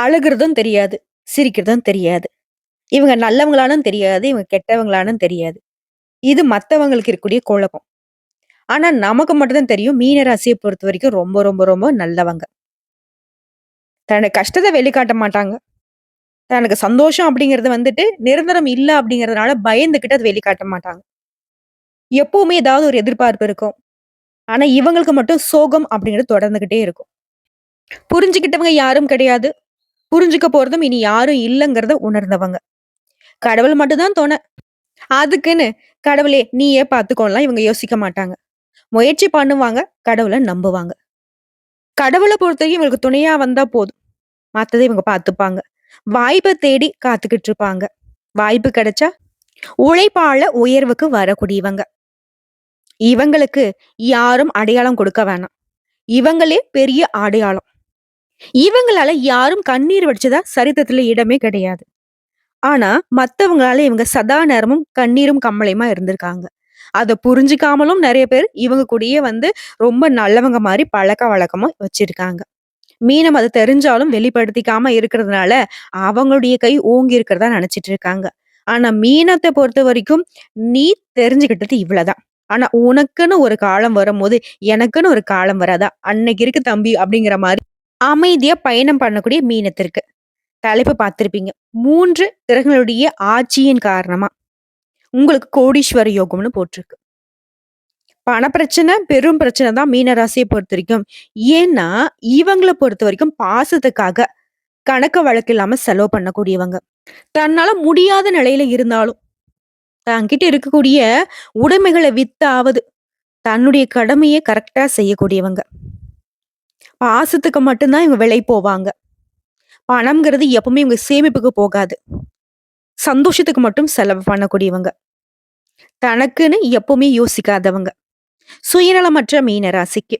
அழுகுறதும் தெரியாது, சிரிக்கிறதும் தெரியாது. இவங்க நல்லவங்களானும் தெரியாது, இவங்க கெட்டவங்களானும் தெரியாது. இது மற்றவங்களுக்கு இருக்கக்கூடிய குழப்பம். ஆனா நமக்கு மட்டும்தான் தெரியும் மீன பொறுத்த வரைக்கும் ரொம்ப, ரொம்ப, ரொம்ப நல்லவங்க. தன்னோட கஷ்டத்தை வெளிக்காட்ட மாட்டாங்க. தனக்கு சந்தோஷம் அப்படிங்கிறது வந்துட்டு நிரந்தரம் இல்லை அப்படிங்கிறதுனால பயந்துக்கிட்டு அது வெளிக்காட்ட மாட்டாங்க. எப்பவுமே ஏதாவது ஒரு எதிர்பார்ப்பு இருக்கும். ஆனா இவங்களுக்கு மட்டும் சோகம் அப்படிங்கிறது தொடர்ந்துகிட்டே இருக்கும். புரிஞ்சுக்கிட்டவங்க யாரும் கிடையாது. புரிஞ்சுக்க போறதும் இனி யாரும் இல்லைங்கிறத உணர்ந்தவங்க. கடவுள் மட்டும்தான் தோண அதுக்குன்னு கடவுளே நீயே பார்த்துக்கோலாம் இவங்க யோசிக்க மாட்டாங்க. முயற்சி பண்ணுவாங்க, கடவுளை நம்புவாங்க. கடவுளை பொறுத்தவரைக்கும் இவங்களுக்கு துணையா வந்தா போதும். மற்றதை இவங்க பார்த்துப்பாங்க. வாய்ப்பை தேடி காத்துக்கிட்டு இருப்பாங்க. வாய்ப்பு கிடைச்சா உழைப்பால உயர்வுக்கு வரக்கூடியவங்க. இவங்களுக்கு யாரும் அடையாளம் கொடுக்க வேணாம். இவங்களே பெரிய அடையாளம். இவங்களால யாரும் கண்ணீர் வடிச்சதா சரித்திரத்துல இடமே கிடையாது. ஆனா மத்தவங்களால இவங்க சதா நேரமும் கண்ணீரும் கம்மலையுமா இருந்திருக்காங்க. அதை புரிஞ்சுக்காமலும் நிறைய பேர் இவங்க கூடயே வந்து ரொம்ப நல்லவங்க மாதிரி பழக்க வழக்கமா வச்சிருக்காங்க. மீனம் அதை தெரிஞ்சாலும் வெளிப்படுத்திக்காம இருக்கிறதுனால, அவங்களுடைய கை ஓங்கி இருக்கிறதா நினைச்சிட்டு இருக்காங்க. ஆனா மீனத்தை பொறுத்த வரைக்கும் நீ தெரிஞ்சுக்கிட்டது இவ்வளவுதான் ஆனா உனக்குன்னு ஒரு காலம் வரும்போது, எனக்குன்னு ஒரு காலம் வராதா? அன்னைக்கு இருக்கு தம்பி அப்படிங்கிற மாதிரி அமைதியா பயணம் பண்ணக்கூடிய மீனத்திற்கு. தலைப்பு பார்த்துருப்பீங்க மூன்று கிரகங்களுடைய ஆட்சியின் காரணமா, உங்களுக்கு கோடீஸ்வர யோகம்னு போட்டிருக்கு. பணப்பிரச்சனை, பெரும் பிரச்சனை தான் மீன பொறுத்த வரைக்கும் ஏன்னா, இவங்கள பொறுத்தவரைக்கும் பாசத்துக்காக கணக்கு வழக்கு இல்லாம செலவு பண்ணக்கூடியவங்க. தன்னால முடியாத நிலையில இருந்தாலும், தன்கிட்ட இருக்கக்கூடிய உடைமைகளை வித்தாவது, தன்னுடைய கடமையை கரெக்டா செய்யக்கூடியவங்க. பாசத்துக்கு மட்டும்தான் இவங்க விலை போவாங்க. பணம்ங்கிறது எப்பவுமே இவங்க சேமிப்புக்கு போகாது. சந்தோஷத்துக்கு மட்டும் செலவு பண்ணக்கூடியவங்க. தனக்குன்னு எப்பவுமே யோசிக்காதவங்க. சுயநலமற்ற மீன ராசிக்கு.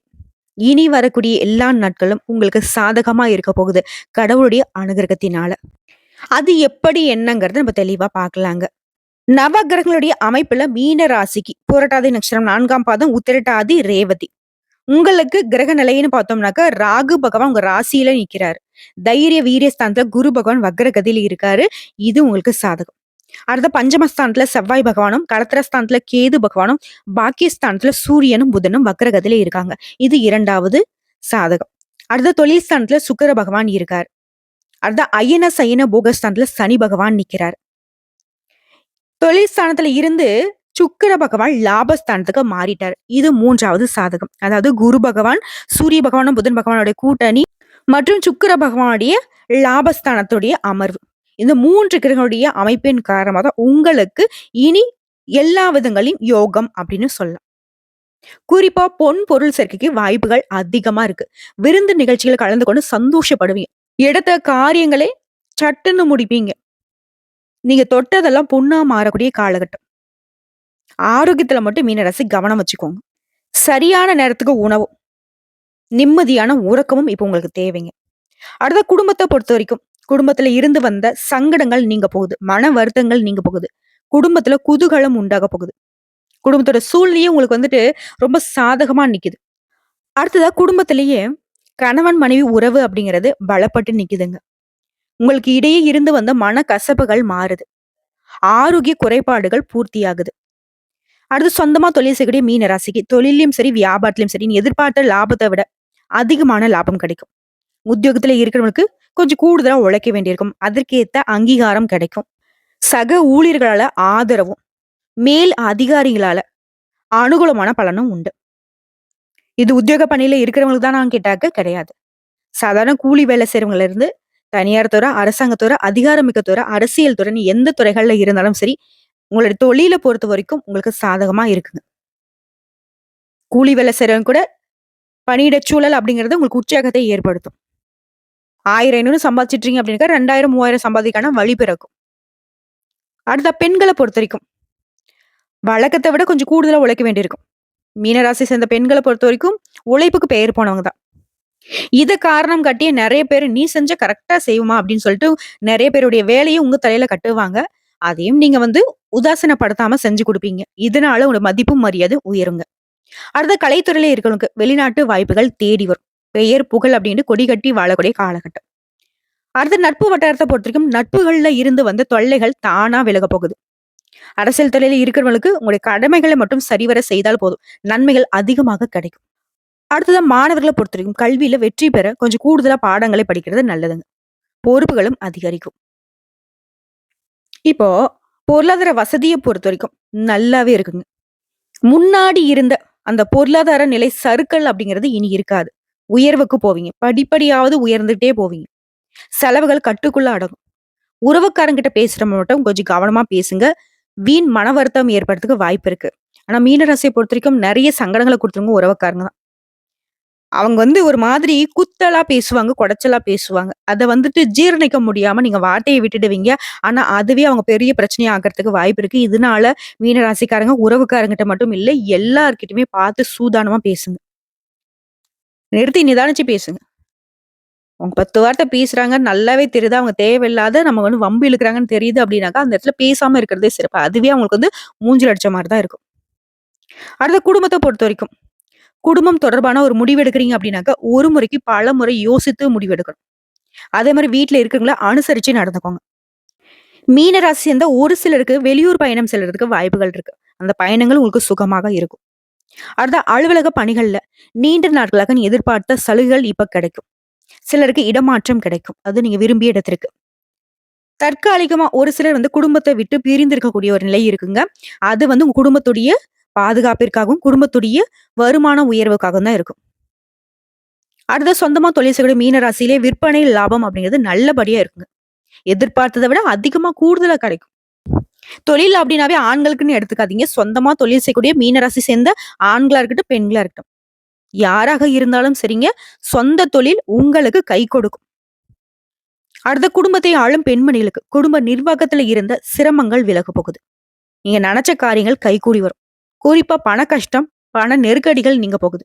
இனி வரக்கூடிய எல்லா நாட்களும் உங்களுக்கு சாதகமா இருக்க போகுது. கடவுளுடைய அனுகிரகத்தினால. அது எப்படி என்னங்கிறத நம்ம தெளிவா பார்க்கலாங்க. நவகிரகங்களுடைய அமைப்புல மீன ராசிக்கு புரட்டாதி நட்சத்திரம் நான்காம் பாதம், உத்திரட்டாதி, ரேவதி. உங்களுக்கு கிரக நிலைன்னு பார்த்தோம்னாக்க, ராகு பகவான் உங்க ராசியில நிக்கிறாரு. தைரிய, வீரியஸ்தானத்துல குரு பகவான் வக்ரகதியில இருக்காரு. இது உங்களுக்கு சாதகம். அடுத்த பஞ்சமஸ்தானத்துல செவ்வாய் பகவானும், கடத்திரஸ்தானத்துல கேது பகவானும், பாக்கியஸ்தானத்துல சூரியனும், புதனும் வக்ரகதியில இருக்காங்க. இது இரண்டாவது சாதகம். அடுத்த தொழில் ஸ்தானத்துல சுக்கர பகவான் இருக்கார் அடுத்த அயன, சயன, போகஸ்தானத்துல சனி பகவான் நிக்கிறார். தொழில் ஸ்தானத்துல இருந்து சுக்கிர பகவான் லாபஸ்தானத்துக்கு மாறிட்டார். இது மூன்றாவது சாதகம். அதாவது குரு பகவான், சூரிய பகவானும், புதன் பகவானுடைய கூட்டணி மற்றும் சுக்கிர பகவானுடைய லாபஸ்தானத்துடைய அமர்வு. இந்த மூன்று கிரகங்களுடைய அமைப்பின் காரணமாக தான் உங்களுக்கு இனி எல்லா விதங்களையும் யோகம் அப்படின்னு சொல்லலாம். குறிப்பா பொன் பொருள் சேர்க்கைக்கு வாய்ப்புகள் அதிகமா இருக்கு. விருந்து நிகழ்ச்சிகளை கலந்து கொண்டு சந்தோஷப்படுவீங்க. எடுத்த காரியங்களே சட்டுன்னு முடிப்பீங்க. நீங்க தொட்டதெல்லாம் பொண்ணா மாறக்கூடிய காலகட்டம். ஆரோக்கியத்துல மட்டும் மீனராசி கவனம் வச்சுக்கோங்க. சரியான நேரத்துக்கு உணவும், நிம்மதியான உறக்கமும் இப்போ உங்களுக்கு தேவைங்க. அடுத்த குடும்பத்தை பொறுத்த வரைக்கும் குடும்பத்துல இருந்து வந்த சங்கடங்கள் நீங்க போகுது. மன வருத்தங்கள் நீங்க போகுது. குடும்பத்துல குதூகலம் உண்டாக போகுது. குடும்பத்தோட சூழ்நிலையும் உங்களுக்கு வந்துட்டு ரொம்ப சாதகமா நிக்குது. அடுத்ததா குடும்பத்திலேயே கணவன், மனைவி உறவு அப்படிங்கிறது பலப்பட்டு நிக்குதுங்க. உங்களுக்கு இடையே இருந்து வந்த மன கசப்புகள் மாறுது. ஆரோக்கிய குறைபாடுகள் பூர்த்தியாகுது. அடுத்து சொந்தமா தொழில் செய்யக்கூடிய மீன ராசிக்கு தொழிலையும் சரி, வியாபாரத்திலயும் சரி, நீ எதிர்பார்த்த லாபத்தை விட அதிகமான லாபம் கிடைக்கும். உத்தியோகத்துல இருக்கிறவங்களுக்கு கொஞ்சம் கூடுதலா உழைக்க வேண்டியிருக்கும். அதற்கேத்த அங்கீகாரம் கிடைக்கும். சக ஊழியர்களால ஆதரவும், மேல் அதிகாரிகளால அனுகூலமான பலனும் உண்டு. இது உத்தியோக பணியில இருக்கிறவங்களுக்கு நான் கேட்டாக்க கிடையாது. சாதாரண கூலி வேலை செய்றவங்கல இருந்து தனியார் துறை, அரசாங்கத்துறை அதிகாரமிக்க துறை, அரசியல் துறைன்னு எந்த துறைகள்ல இருந்தாலும் சரி, உங்களுடைய தொழில பொறுத்தவரைக்கும் உங்களுக்கு சாதகமா இருக்குங்க. கூலி வேலை செய்யறவங்க கூட பணியிட சூழல் அப்படிங்கிறது உங்களுக்கு உற்சாகத்தை ஏற்படுத்தும். 1000, 500 சம்பாதிச்சுட்டீங்க அப்படின்னாக்கா 2000, 3000 சம்பாதிக்கான வழி பிறக்கும். அடுத்த பொறுத்த வரைக்கும் வழக்கத்தை விட கொஞ்சம் கூடுதலாக உழைக்க வேண்டியிருக்கும். மீன சேர்ந்த சேர்ந்த பொறுத்த வரைக்கும் உழைப்புக்கு பெயர் போனவங்க தான். இதை காரணம் காட்டியே நிறைய பேர் நீ செஞ்ச கரெக்டாக செய்வோமா அப்படின்னு சொல்லிட்டு நிறைய பேருடைய வேலையை உங்க தலையில கட்டுவாங்க. அதையும் நீங்க வந்து உதாசீனப்படுத்தாம செஞ்சு கொடுப்பீங்க இதனால உங்களோட மதிப்பும், மரியாதை உயருங்க. அடுத்த கலைத்துறையில இருக்கிறவங்களுக்கு வெளிநாட்டு வாய்ப்புகள் தேடி வரும். பெயர், புகழ் அப்படின்னு கொடி கட்டி வாழக்கூடிய காலகட்டம். அடுத்த நட்பு வட்டாரத்தை பொறுத்தவரைக்கும் நட்புகள்ல இருந்து வந்த தொல்லைகள் தானா விலக போகுது அரசியல் துறையில இருக்கிறவங்களுக்கு உங்களுடைய கடமைகளை மட்டும் சரிவர செய்தால் போதும் நன்மைகள் அதிகமாக கிடைக்கும் அடுத்ததான் மாணவர்களை பொறுத்தவரைக்கும் கல்வியில வெற்றி பெற கொஞ்சம் கூடுதலா பாடங்களை படிக்கிறது நல்லதுங்க பொறுப்புகளும் அதிகரிக்கும் இப்போ பொருளாதார வசதியை பொறுத்த வரைக்கும் நல்லாவே இருக்குங்க. முன்னாடி இருந்த அந்த பொருளாதார நிலை சறுக்கல் அப்படிங்கிறது இனி இருக்காது. உயர்வுக்கு போவீங்க. படிப்படியாவது உயர்ந்துட்டே போவீங்க. செலவுகள் கட்டுக்குள்ள அடங்கும். உறவுக்காரங்கிட்ட பேசுற மட்டும் கொஞ்சம் கவனமா பேசுங்க. வீண் மன வருத்தம் ஏற்படுறதுக்கு வாய்ப்பு இருக்கு. ஆனா மீனராசியை பொறுத்த வரைக்கும் நிறைய சங்கடங்களை கொடுத்துருங்க உறவுக்காரங்க தான். அவங்க வந்து ஒரு மாதிரி குத்தலா பேசுவாங்க குடைச்சலா பேசுவாங்க. அதை வந்துட்டு ஜீரணிக்க முடியாம நீங்க வார்த்தையை விட்டுடுவீங்க. ஆனா அதுவே அவங்க பெரிய பிரச்சனையா ஆகிறதுக்கு வாய்ப்பு இருக்கு. இதனால மீனராசிக்காரங்க உறவுக்காரங்கிட்ட மட்டும் இல்லை எல்லார்கிட்டயுமே பார்த்து சூதானமா பேசுங்க. நிறுத்தி நிதானிச்சு பேசுங்க. அவங்க பத்து வார்த்தை பேசுறாங்க நல்லாவே தெரியுது. அவங்க தேவையில்லாத நம்ம வந்து வம்பு இழுக்கிறாங்கன்னு தெரியுது அப்படின்னாக்கா அந்த இடத்துல பேசாம இருக்கிறதே சிறப்பு. அதுவே அவங்களுக்கு வந்து மூஞ்சில் அடிச்ச மாதிரி தான் இருக்கும். அடுத்த குடும்பத்தை பொறுத்த வரைக்கும். குடும்பம் தொடர்பான ஒரு முடிவு எடுக்கிறீங்க அப்படின்னாக்கா ஒரு முறைக்கு பல முறை யோசித்து முடிவெடுக்கணும். அதே மாதிரி வீட்டுல இருக்கிறவங்கள அனுசரிச்சு நடந்துக்கோங்க. மீனராசி சேர்ந்த ஒரு சிலருக்கு வெளியூர் பயணம் செல்றதுக்கு வாய்ப்புகள் இருக்கு. அந்த பயணங்கள் உங்களுக்கு சுகமாக இருக்கும். அடுத்த அலுவலக பணிகள்ல நீண்ட நாட்களாக நீ எதிர்பார்த்த சலுகைகள் இப்ப கிடைக்கும். சிலருக்கு இடமாற்றம் கிடைக்கும். அது நீங்க விரும்பிய இடத்திற்கு. தற்காலிகமா ஒரு சிலர் வந்து குடும்பத்தை விட்டு பிரிந்திருக்கக்கூடிய ஒரு நிலை இருக்குங்க. அது வந்து உங்க குடும்பத்துடைய பாதுகாப்பிற்காகவும் குடும்பத்துடைய வருமான உயர்வுக்காகவும் தான் இருக்கும். அடுத்த சொந்தமா தொழில் செய்யக்கூடிய மீனராசியிலே விற்பனை லாபம் அப்படிங்கிறது நல்லபடியா இருக்குங்க. எதிர்பார்த்ததை விட அதிகமா கூடுதலா கிடைக்கும். தொழில் அப்படின்னாவே ஆண்களுக்குன்னு எடுத்துக்காதீங்க. சொந்தமா தொழில் செய்யக்கூடிய மீனராசி சேர்ந்த ஆண்களா இருக்கட்டும் பெண்களா இருக்கட்டும். யாராக இருந்தாலும் சரிங்க சொந்த தொழில் உங்களுக்கு கை கொடுக்கும். அடுத்த குடும்பத்தை ஆளும் பெண்மணிகளுக்கு குடும்ப நிர்வாகத்துல இருந்த சிரமங்கள் விலக போகுது. நீங்க நினைச்ச காரியங்கள் கைகூடி வரும். குறிப்பா பண கஷ்டம் பண நெருக்கடிகள் நீங்க போகுது.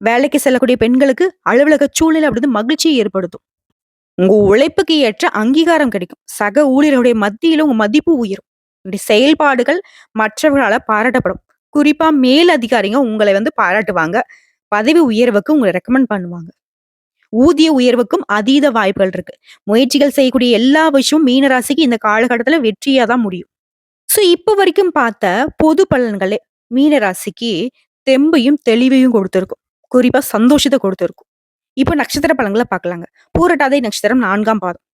வேலைக்கு செல்லக்கூடிய பெண்களுக்கு அலுவலக சூழ்நிலை அப்படி மகிழ்ச்சியை ஏற்படுத்தும். உங்க உழைப்புக்கு ஏற்ற அங்கீகாரம் கிடைக்கும். சக ஊழியர்களுடைய மத்தியில உங்க மதிப்பு உயரும். இப்படி செயல்பாடுகள் மற்றவர்களால பாராட்டப்படும். குறிப்பா மேல் அதிகாரிங்க உங்களை வந்து பாராட்டுவாங்க. பதவி உயர்வுக்கு உங்களை ரெக்கமெண்ட் பண்ணுவாங்க. ஊதிய உயர்வுக்கும் அதீத வாய்ப்புகள் இருக்கு. முயற்சிகள் செய்யக்கூடிய எல்லா விஷயமும் மீனராசிக்கு இந்த காலகட்டத்துல வெற்றியா தான் முடியும். ஸோ இப்போ வரைக்கும் பார்த்த பொது பலன்களே மீனராசிக்கு தெம்பையும் தெளிவையும் கொடுத்துருக்கும். குறிப்பா சந்தோஷத்தை கொடுத்துருக்கும். இப்போ நட்சத்திர பலன்களை பார்க்கலாங்க. பூரட்டாதை நட்சத்திரம் நான்காம் பாதம்.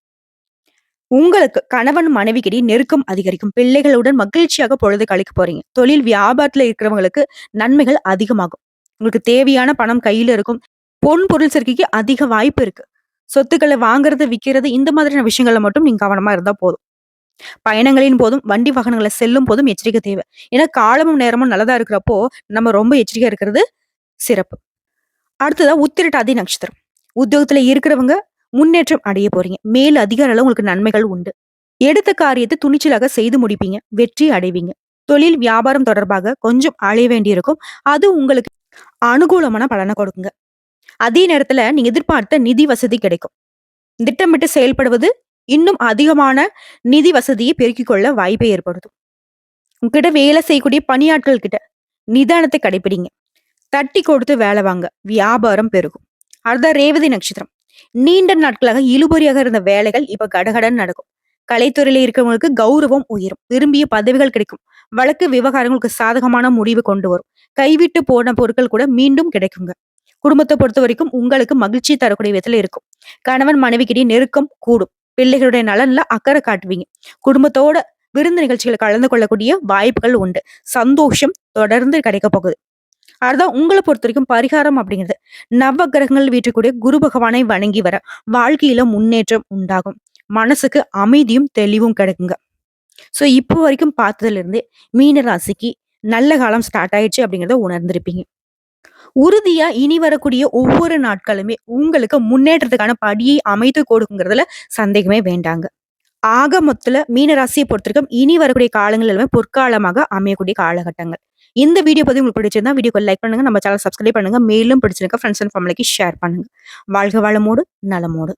உங்களுக்கு கணவன் மனைவிக்கிடையே நெருக்கம் அதிகரிக்கும். பிள்ளைகளுடன் மகிழ்ச்சியாக பொழுது கழிக்க போறீங்க. தொழில் வியாபாரத்துல இருக்கிறவங்களுக்கு நன்மைகள் அதிகமாகும். உங்களுக்கு தேவையான பணம் கையில இருக்கும். பொன் பொருள் சேர்க்கைக்கு அதிக வாய்ப்பு இருக்கு. சொத்துக்களை வாங்குறது விற்கிறது இந்த மாதிரியான விஷயங்கள்ல மட்டும் நீங்க கவனமா இருந்தா போதும். பயணங்களின் போதும் வண்டி வாகனங்களை செல்லும் போதும் எச்சரிக்கை தேவை. ஏன்னா காலமும் நேரமும் நல்லதா இருக்கிறப்போ நம்ம ரொம்ப எச்சரிக்கை இருக்கிறது சிறப்பு. அடுத்ததா உத்திரட்டாதி நட்சத்திரம். உத்தியோகத்துல இருக்கிறவங்க முன்னேற்றம் அடைய போறீங்க. மேல் அதிகார அளவு உங்களுக்கு நன்மைகள் உண்டு. எடுத்த காரியத்தை துணிச்சலாக செய்து முடிப்பீங்க. வெற்றி அடைவீங்க. தொழில் வியாபாரம் தொடர்பாக கொஞ்சம் அழைய வேண்டியிருக்கும். அது உங்களுக்கு அனுகூலமான பலனை கொடுக்குங்க. அதே நேரத்துல நீங்க எதிர்பார்த்த நிதி வசதி கிடைக்கும். திட்டமிட்டு செயல்படுவது இன்னும் அதிகமான நிதி வசதியை பெருக்கிக் கொள்ள வாய்ப்பை ஏற்படுத்தும். உங்ககிட்ட வேலை செய்யக்கூடிய பணியாட்கள் கிட்ட நிதானத்தை கடைபிடிங்க தட்டி கொடுத்து வேலை வாங்க. வியாபாரம் பெருகும். அடுத்த ரேவதி நட்சத்திரம். நீண்ட நாட்களாக இழுபறியாக இருந்த வேலைகள் இப்ப கடகடன் நடக்கும். கலைத்துறையில இருக்கிறவங்களுக்கு கௌரவம் உயரும். விரும்பிய பதவிகள் கிடைக்கும். வழக்கு விவகாரங்களுக்கு சாதகமான முடிவு கொண்டு வரும். கைவிட்டு போன பொருட்கள் கூட மீண்டும் கிடைக்குங்க. குடும்பத்தை பொறுத்த வரைக்கும் உங்களுக்கு மகிழ்ச்சி தரக்கூடிய விதத்துல இருக்கும். கணவன் மனைவிக்கிடையே நெருக்கம் கூடும். பிள்ளைகளுடைய நலன்ல அக்கறை காட்டுவீங்க. குடும்பத்தோட விருந்து நிகழ்ச்சிகள் கலந்து கொள்ளக்கூடிய வாய்ப்புகள் உண்டு. சந்தோஷம் தொடர்ந்து கிடைக்க போகுது. அதுதான் உங்களை பொறுத்த வரைக்கும் பரிகாரம் அப்படிங்கிறது. நவ கிரகங்கள் வீட்டுக்கூடிய குரு பகவானை வணங்கி வர வாழ்க்கையில முன்னேற்றம் உண்டாகும். மனசுக்கு அமைதியும் தெளிவும் கிடைக்குங்க. சோ இப்போ வரைக்கும் பார்த்ததுல இருந்தே மீன ராசிக்கு நல்ல காலம் ஸ்டார்ட் ஆயிடுச்சு அப்படிங்கறத உணர்ந்திருப்பீங்க. உறுதியா இனி வரக்கூடிய ஒவ்வொரு நாட்களுமே உங்களுக்கு முன்னேற்றத்துக்கான படியை அமைத்து கொடுக்குங்கிறதுல சந்தேகமே வேண்டாங்க. ஆக மொத்தத்துல மீன ராசியை பொறுத்திருக்கும் இனி வரக்கூடிய காலங்கள் எல்லாமே பொற்காலமாக அமையக்கூடிய காலகட்டங்கள். இந்த வீடியோ பத்தி உங்களுக்கு பிடிச்சிருந்தா வீடியோக்கு லைக் பண்ணுங்க நம்ம சேனல் சப்ஸ்கிரைப் பண்ணுங்க. மேலும் பிடிச்சிருக்க ஃப்ரெண்ட்ஸ் அண்ட் ஃபேமிலிக்கு ஷேர் பண்ணுங்க. வாழ்க வளமோடு நலமோடு.